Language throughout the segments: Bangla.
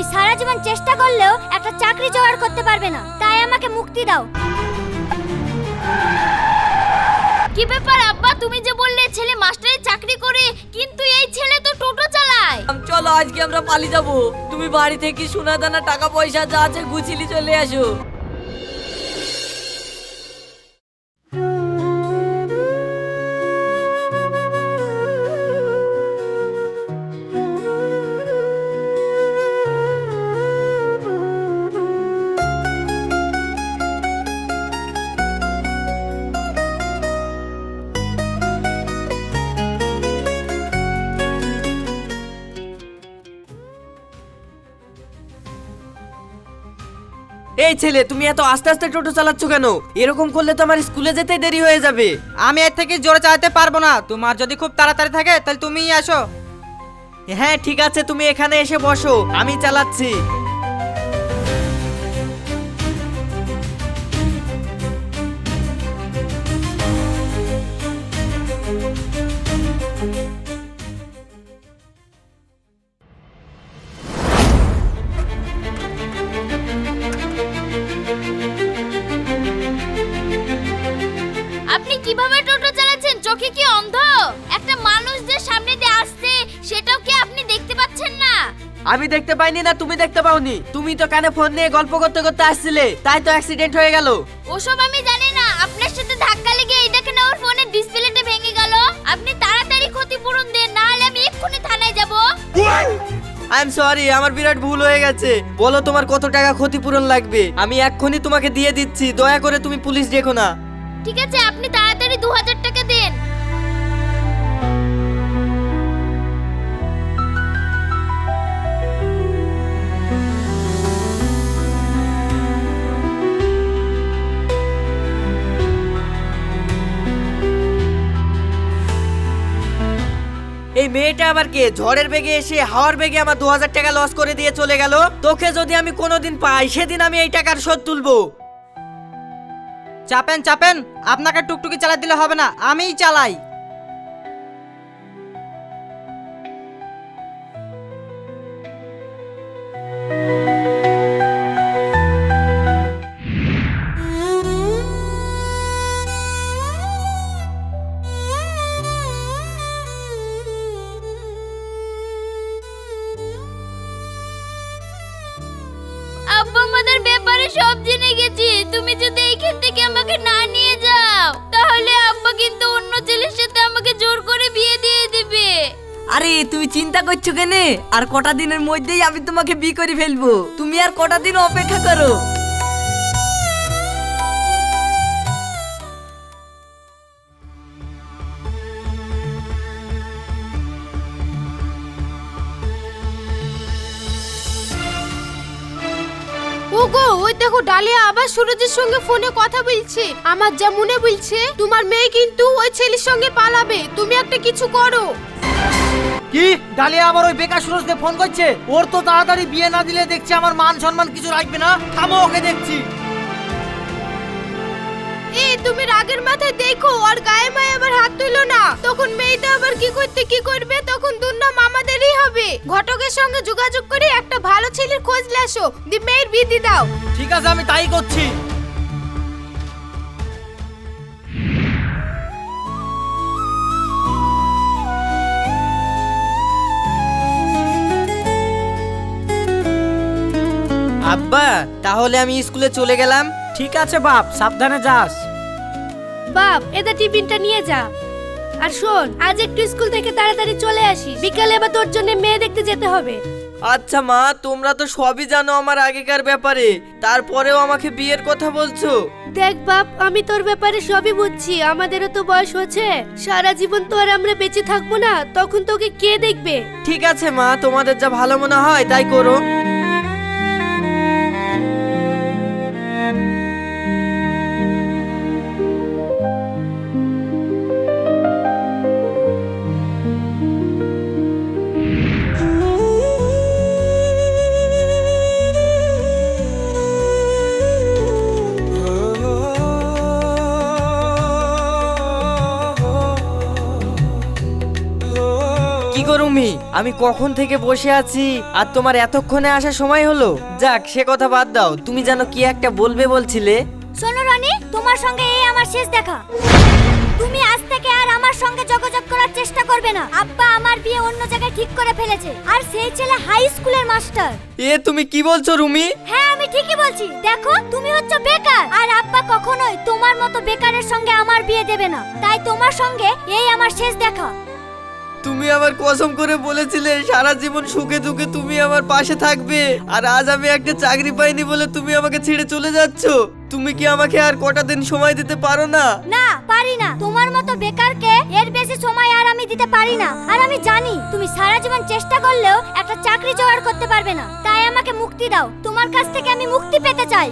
তুমি সারা জীবন চেষ্টা করলেও একটা চাকরি জোগাড় করতে পারবে না। তাই আমাকে মুক্তি দাও। কি ব্যাপার আব্বা? তুমি যে বললে ছেলে মাস্টারের চাকরি করে কিন্তু এই ছেলে তো টোটো চালায়। চলো আজকে আমরা পালিয়ে যাব। তুমি বাড়ি থেকে সোনা দানা টাকা পয়সা যা আছে গুছিলি চলে আসো। ছেলে তুমি এত আস্তে আস্তে টোটো চালাচ্ছ কেন? এরকম করলে তো আমার স্কুলে যেতে দেরি হয়ে যাবে। আমি এর থেকে জোরে চালাতে পারব না। তোমার যদি খুব তাড়াতাড়ি থাকে তাহলে তুমিই আসো। হ্যাঁ ঠিক আছে তুমি এখানে এসে বসো। আমি চালাচ্ছি। আমি দেখতে পাইনি না তুমি দেখতে পাওনি। তুমি তো কানে ফোন নিয়ে গল্প করতে করতে আসছিলে তাই তো অ্যাক্সিডেন্ট হয়ে গেল। ওসব আমি জানি না। আপনার সাথে ধাক্কা লেগে এই দেখেন আমার ফোনের ডিসপ্লেটা ভেঙে গেল। আপনি তাড়াতাড়ি ক্ষতিপূরণ দেন না হলে আমি এক্ষুনি থানায় যাব। আই এম সরি আমার বিরাট ভুল হয়ে গেছে। বলো তোমার কত টাকা ক্ষতিপূরণ লাগবে? আমি এক্ষুনি তোমাকে দিয়ে দিচ্ছি দয়া করে তুমি পুলিশ ডেকো না। ঠিক আছে আপনি তাড়াতাড়ি দু হাজার টাকা দেন। মেয়েটা আবার কে? ঝড়ের বেগে এসে হাওয়ার বেগে আমার দু হাজার টাকা লস করে দিয়ে চলে গেল। তোকে যদি আমি কোনোদিন পাই, সেদিন আমি এই টাকার শোধ তুলবো। চাপেন চাপেন। আপনাকে টুকটুকি চালাই দিলে হবে না, আমিই চালাই। করছ কেনে? আর কটা দিনের মধ্যেই আমি তোমাকে বিয়ে করে ফেলব। তুমি আর কটা দিন অপেক্ষা করো। ডালিয়া আবার সুরজের সঙ্গে ফোনে কথা বলছে। আমার যা মনে বলছে, তোমার মেয়ে কিন্তু ওই ছেলের সঙ্গে পালাবে। তুমি একটা কিছু করো। কি? ডালিয়া আবার ওই বেকার সুরজকে ফোন করছে? ওর তো তাড়াতাড়ি বিয়ে না দিলে দেখছি আমার মান সম্মান কিছু রাখবে না। থামো ওকে দেখছি। এই তুমি রাগের মাথায় দেখো আর গায়ে মায়ে আবার হাত তুলো না। তখন মেয়েটা আবার কি করতে কি করবে? তখন দুর্নাম আমাদেরই হবে। ঘটকের সঙ্গে যোগাযোগ করে একটা ভালো ছেলের খোঁজ লেসো। দি মেয়ের বিয়ে দিয়ে দাও। ঠিক আছে আমি তাই করছি। আব্বা তাহলে আমি স্কুলে চলে গেলাম। ঠিক আছে বাপ সাবধানে যাস। বাপ এটা টিফিনটা নিয়ে যা। আর শোন আজ একটু স্কুল থেকে তাড়াতাড়ি চলে আসি বিকালে আবার তোর জন্য মেয়ে দেখতে যেতে হবে। আচ্ছা মা তোমরা তো সবই জানো আমার আগেকার ব্যাপারে। তারপরেও আমাকে বিয়ের কথা বলছো? দেখ বাপ আমি তোর ব্যাপারে সবই বুঝছি। আমাদেরও তো বয়স হচ্ছে। সারা জীবন তো আর আমরা বেঁচে থাকব না তখন তোকে কে দেখবে? ঠিক আছে মা তোমাদের যা ভালো মনে হয় তাই করো। রুমি আমি কখন থেকে বসে আছি আর তোমার এতক্ষণে আসার সময় হলো? যাক সে কথা বাদ দাও। তুমি জানো কি একটা বলবে বলছিলে? শোনো রানী তোমার সঙ্গে এই আমার শেষ দেখা। তুমি আজ থেকে আর আমার সঙ্গে যোগাযোগ করার চেষ্টা করবে না। আব্বা আমার বিয়ে অন্য জায়গায় ঠিক করে ফেলেছে। আর সেই ছেলে হাই স্কুলের মাস্টার এ তুমি কি বলছো রুমি? হ্যাঁ আমি ঠিকই বলছি। দেখো তুমি হচ্ছে বেকার। আর আব্বা কখনোই তোমার মতো বেকারের সঙ্গে আমার বিয়ে দেবে না। তাই তোমার সঙ্গে এই আমার শেষ দেখা। তুমি আমার কসম করে বলেছিলে সারা জীবন সুখে দুঃখে তুমি আমার পাশে থাকবে আর আজ আমি একটা চাকরি পাইনি বলে তুমি আমাকে ছেড়ে চলে যাচ্ছ। তুমি কি আমাকে আর কটা দিন সময় দিতে পারো না? না পারি না। তোমার মতো বেকারকে এর বেশি সময় আর আমি দিতে পারি না। আর আমি জানি তুমি সারা জীবন চেষ্টা করলেও একটা চাকরি জোগাড় করতে পারবে না। তাই আমাকে মুক্তি দাও। তোমার কাছ থেকে আমি মুক্তি পেতে চাই।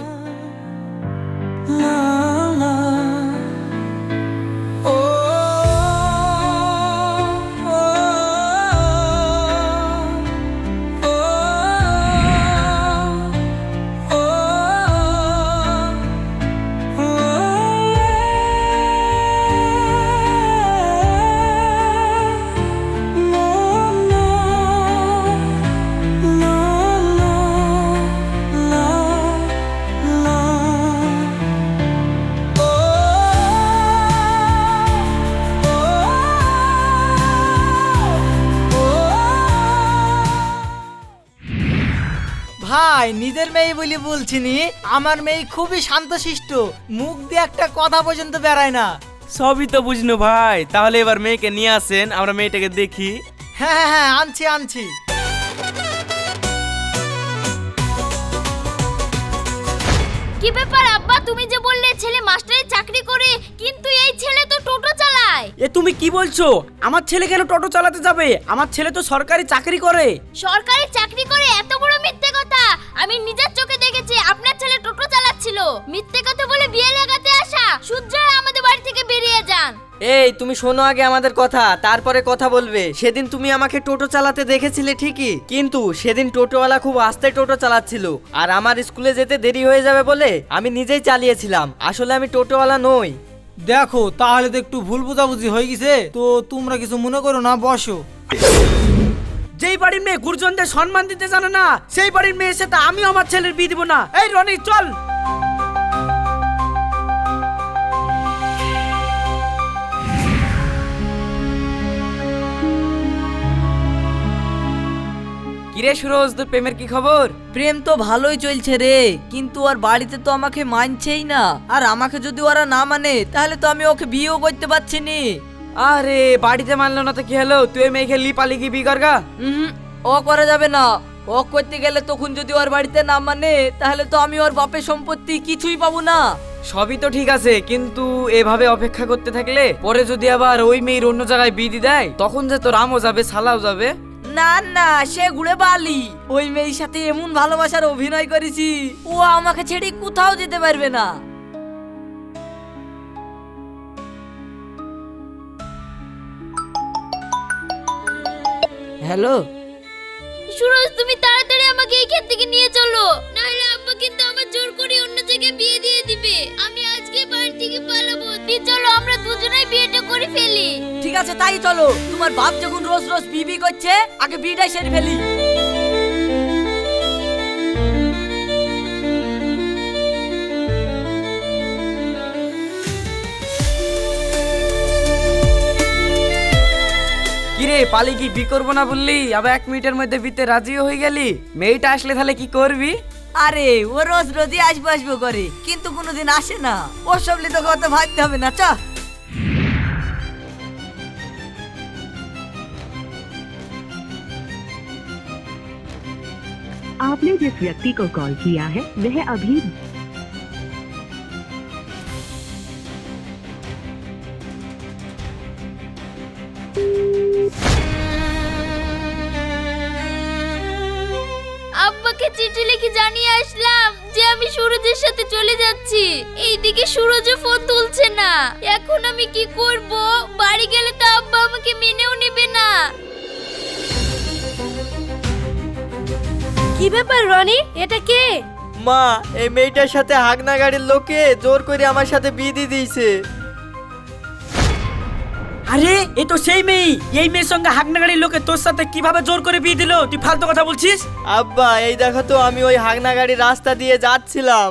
ভাই নিজের মেয়ে বলি বলছিনি আমার মেয়ে খুবই শান্তশিষ্ট মুখ দিয়ে একটা কথা পর্যন্ত বেড়ায় না। সবই তো বুঝলো ভাই তাহলে এবার মেয়েকে নিয়ে আসেন আমরা মেয়েটাকে দেখি। হ্যাঁ হ্যাঁ হ্যাঁ আনছি আনছি। কি ব্যাপার আব্বা তুমি যে বললে ছেলে মাস্টারের চাকরি করে কিন্তু এই ছেলে তো টোটো চালায়। এ তুমি কি বলছো? আমার ছেলে কেন টোটো চালাতে যাবে? আমার ছেলে তো সরকারি চাকরি করে। সরকারি চাকরি করে এত বড় মিথ্যে আমি নিজের চোখে দেখেছি আপনার ছেলে টোটো চালাচ্ছিল। মিথ্যে কথা বলে বিয়ে লাগাতে আসা সূর্য আমাদের বাড়ি থেকে বেরিয়ে যান। এই তুমি শোনো আগে আমাদের কথা তারপরে কথা বলবে। সেদিন তুমি আমাকে টোটো চালাতে দেখেছিলে ঠিকই কিন্তু সেদিন টোটোওয়ালা খুব আস্তে টোটো চালাচ্ছিল। আর আমার স্কুলে যেতে দেরি হয়ে যাবে বলে আমি নিজেই চালিয়েছিলাম। আসলে আমি টোটোওয়ালা নই। দেখো তাহলে তো একটু ভুল বোঝাবুঝি হয়ে গেছে। তো তোমরা কিছু মনে করো না বসো। যেই বাড়ির মেয়ে গুরুজনদের সম্মান দিতে জানে না সেই বাড়ির মেয়ের সাথে আমিও আমার ছেলের বিয়ে দিব না। এই রনি চল। কিরে সুরজ তোর প্রেমের কি খবর? প্রেম তো ভালোই চলছে রে কিন্তু আর বাড়িতে তো আমাকে মানছেই না। আর আমাকে যদি ওরা না মানে তাহলে তো আমি ওকে বিয়েও করতে পারছি নি। আরে বাড়িতে মানলো না তো কি হলো? তুই মেয়েকে লি পালি কি বিয়ে করগা হুম ও করা যাবে না। ও করতে গেলে তখন যদি ওর বাড়িতে না মানে তাহলে তো আমি ওর বাপের সম্পত্তি কিছুই পাবো না। সবই তো ঠিক আছে কিন্তু এভাবে অপেক্ষা করতে থাকলে পরে যদি আবার ওই মেয়ের অন্য জায়গায় বিয়ে দিয়ে দেয় তখন যে তোর আমও যাবে সালাও যাবে। না না সে ঘুরে বালি। ওই মেয়ের সাথে এমন ভালোবাসার অভিনয় করেছি ও আমাকে ছেড়ে কোথাও যেতে পারবে না। হ্যালো? সুরজ তুমি তাড়াতাড়ি আমাকে এই ক্ষেত থেকে নিয়ে চলো। নাহলে আব্বা কিন্তু আমার জোর করে অন্য জায়গায় বিয়ে দিয়ে দিবে। আমি আজকে বাড়ি থেকে পালাবো। তুই চলো আমরা দুজনেই বিয়েটা করে ফেলি। ঠিক আছে তাই চলো। তোমার বাপ যখন রোজ রোজ বিবি করছে আগে বিয়েটাই সেরে ফেলি। পালি কি বি করবো না বললি আবার এক মিনিটের মধ্যে বিতে রাজিও হয়ে গেলি মেয়েটা আসলে তাহলে কি করবি আরে ও রোজ রোজই আসবো আসবো করে কিন্তু কোনোদিন আসে না ওর সব তো কত ভাবতে হবে না চ आपने जिस व्यक्ति को कॉल किया है वह अभी চিঠি লিখে জানিয়ে আসলাম যে আমি সুরজের সাথে চলে যাচ্ছি। এইদিকে সুরজও ফোন তুলছে না। এখন আমি কি করব? বাড়ি গেলে তো আব্বা আমাকে মেনেও নেবে না। কি ব্যাপার রনি? এটা কে? মা এই মেয়েটার সাথে হাগনা গাড়ির লোকে জোর করে আমার সাথে বিয়ে দিয়ে দিয়েছে। আরে, এ তো সেই মেয়ে। এই মেয়ের সঙ্গে হাগনাগাড়ির লোকে তোর সাথে কীভাবে জোর করে বিয়ে দিল? তুই ফালতু কথা বলছিস? আব্বা, এই দেখো তো, আমি ওই হাগনাগাড়ি রাস্তা দিয়ে যাচ্ছিলাম।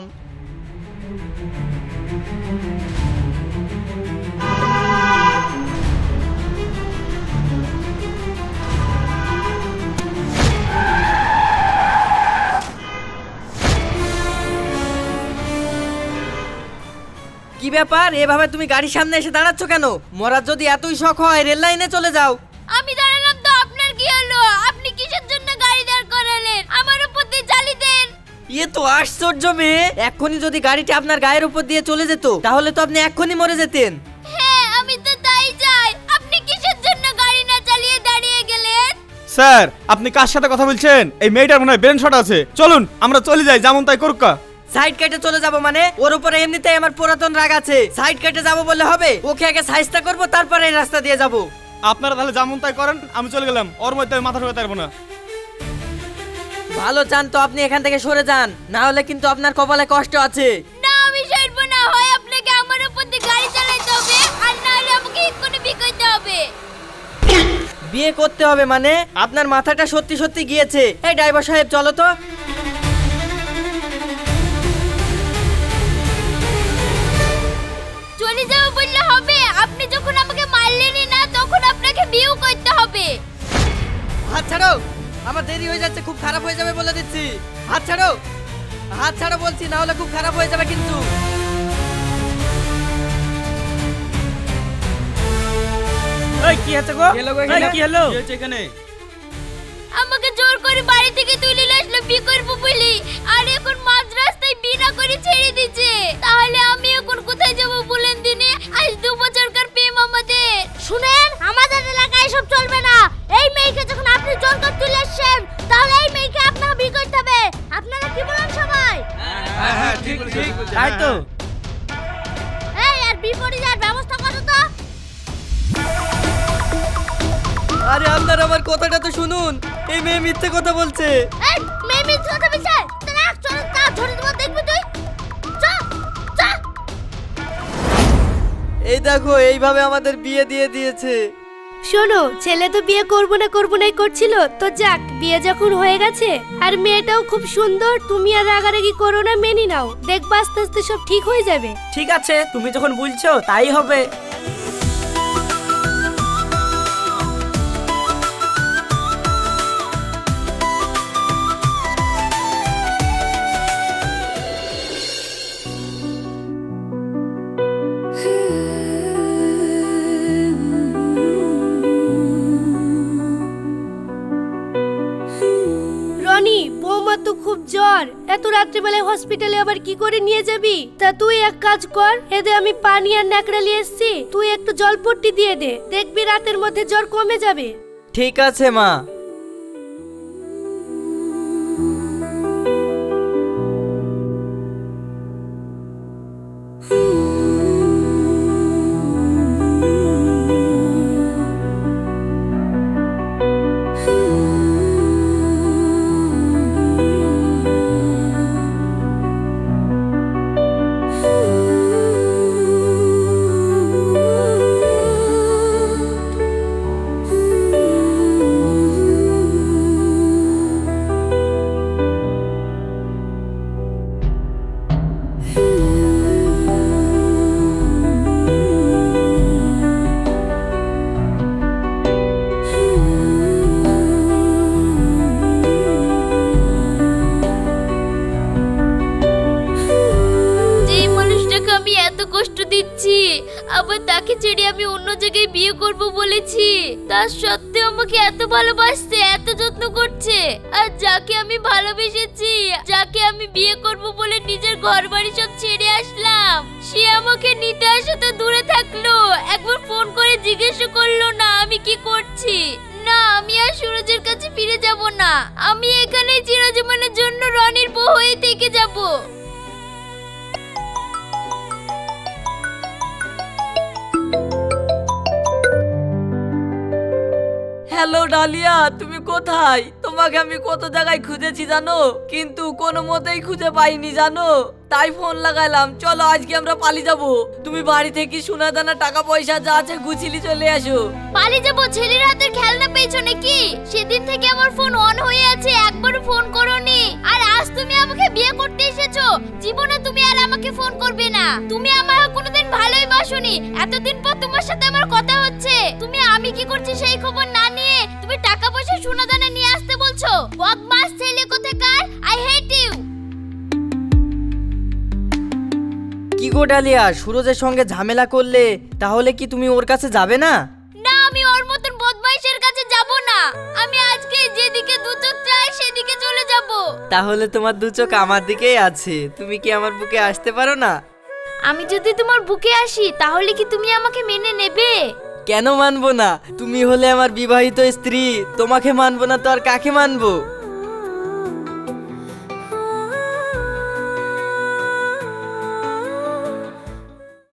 কি ব্যাপার? এভাবে তুমি গাড়ির সামনে এসে দাঁড়াচ্ছ কেন? মরার যদি এতই শখ হয় রেল লাইনে চলে যাও। আমি দাঁড়ালাম তো আপনার কি হলো? আপনি কিসের জন্য গাড়ি দাঁড় করালেন? আমার উপর দিয়ে চালি দেন। ইয়ে তো আশ্চর্য মেয়ে। এক্ষুনি যদি গাড়িটি আপনার গায়ের উপর দিয়ে চলে যেত তাহলে তো আপনি এক্ষুনি মরে যেতেন। হ্যাঁ আমি তো তাই চাই। আপনি কিসের জন্য গাড়ি না চালিয়ে দাঁড়িয়ে গেলেন? স্যার আপনি কার সাথে কথা বলছেন? এই মেয়েটার মনে হয় ব্রেন শট আছে। চলুন আমরা চলে যাই যেমন তাই করুক সাইড কেটে চলে যাব মানে? ওর উপরে এমনিতেই আমার পুরাতন রাগ আছে। সাইড কেটে যাব বললে হবে? ওকে আগে সাইজটা করব তারপরে এই রাস্তা দিয়ে যাব। আপনারা তাহলে যেমন তাই করেন আমি চলে গেলাম। ওর মধ্যে আমি মাথা ঢোকাতে পারব না। ভালো চান তো আপনি এখান থেকে সরে যান। না হলে কিন্তু আপনার কপালে কষ্ট আছে। না আমি সরবো না। হয় আপনাকে আমার উপর দিয়ে গাড়ি চালাতে হবে আর না হলে আমাকে এক্ষুনি বিকইতে হবে। বিয়ে করতে হবে মানে? আপনার মাথাটা সত্যি সত্যি গিয়েছে। এই ড্রাইভার সাহেব চলো তো। আমার দেরি হয়ে যাচ্ছে খুব খারাপ হয়ে যাবে বলে দিচ্ছি। হাত ছাড়ো হাত ছাড়ো বলছি না হলে খুব খারাপ হয়ে যাবে কিন্তু। এই কি হচ্ছে গো? এই, কি হলো? এখানে? আমাকে জোর করে বাড়ি থেকে তুলে নিয়ে আসলো বিয়ে করব বলি আর এখন মাঝ রাস্তায় বিনা করে ছেড়ে দিচ্ছে তাহলে আমি এখন কোথায় যাব বলেন দিনে? আজ দু বছরকার প্রেম আমাদের। শুনেন আমাদের এলাকায় সব চলবে না। এই মেয়েকে যখন আপনি জোর করে তুলে এসছেন তাহলে এই মেয়েকে আপনাকে বিয়ে করতে হবে। আপনারা কি বলেন সবাই? তাই তো। এই আর বিপরীত যাওয়ার ব্যবস্থা করো তো। আরে আপনার আমার কথাটা তো শুনুন। এই মেয়ে মিথ্যে কথা বলছে। এই মেয়ে মিথ্যে কথা বলছে? তাহলে এক চল তা ধরে দেবো দেখবি তুই। চল চল এই দেখো এইভাবে আমাদের বিয়ে দিয়ে দিয়েছে। শোনো, ছেলে তো বিয়ে করব না, করব নাই করছিল। তো যাক, বিয়ে যখন হয়ে গেছে, আর মেয়েটাও খুব সুন্দর, তুমি আর রাগারাগি করো না, মেনে নাও। দেখবা আস্তে আস্তে সব ঠিক হয়ে যাবে। ঠিক আছে, তুমি যখন বলছো, তাই হবে। জ্বর এত রাত্রিবেলায় হসপিটালে আবার কি করে নিয়ে যাবি? তা তুই এক কাজ কর, এদে আমি পানি আর ন্যাকড়া নিয়ে এসছি, তুই একটু জলপট্টি দিয়ে দে, দেখবি রাতের মধ্যে জ্বর কমে যাবে। ঠিক আছে মা। বলেছি তার সত্ত্বেও আমাকে এত ভালোবাসছে এত যত্ন করছে। আর যাকে আমি ভালোবেসেছি, যাকে আমি বিয়ে করব বলে নিজের ঘর বাড়ি সব ছেড়ে আসলাম, সে আমাকে নিতে আসে তো দূরে থাকল। একবার ফোন করে জিজ্ঞেস করল, না, আমি কি করছি? না, আমি আর সুরজের কাছে ফিরে যাব না। আমি এখানে চিরজীবনের হ্যালো ডালিয়া, তুমি কোথায়? তোমাকে আমি কত জায়গায় খুঁজেছি জানো? কিন্তু কোনো মতেই খুঁজে পাইনি জানো? তাই ফোন লাগাইলাম, চলো আজকে আমরা পালিয়ে যাব। তুমি বাড়ি থেকে সোনা দানা টাকা পয়সা যা আছে গুছিলি চলে আসো পালিয়ে যাব, ছেলের হাতের খেলনা পেয়েছ নাকি সেদিন থেকে আমার ফোন অন হয়ে আছে, একবার ফোন করোনি। আর আজ তুমি আমাকে বিয়ে করতে এসেছ। জীবনে তুমি আর আমাকে ফোন করবে না। তুমি আমার কোনোদিন ভালোই বাসনি। এতদিন পর তোমার সাথে আমার কথা হচ্ছে তুমি আমি কি করছি সেই খবর না নিয়ে? তুমি টাকা পয়সা সোনা দানা নিয়ে আসতে বলছো? বদমাস ছেলে কোথাকার? আই হেট ইউ কি গো ডালিয়া সুরজের সঙ্গে ঝামেলা করলে তাহলে কি তুমি ওর কাছে যাবে না? না আমি ওর মতন বদমাইশের কাছে যাব না। আমি আজকে যেদিকে দু চোখ চাই সেদিকে চলে যাব। তাহলে তোমার দু চোখ আমার দিকেই আছে। তুমি কি আমার বুকে আসতে পারো না? আমি যদি তোমার বুকে আসি তাহলে কি তুমি আমাকে মেনে নেবে? কেন মানবো না? তুমি হলে আমার বিবাহিত স্ত্রী, তোমাকে মানবো না তো আর কাকে মানবো?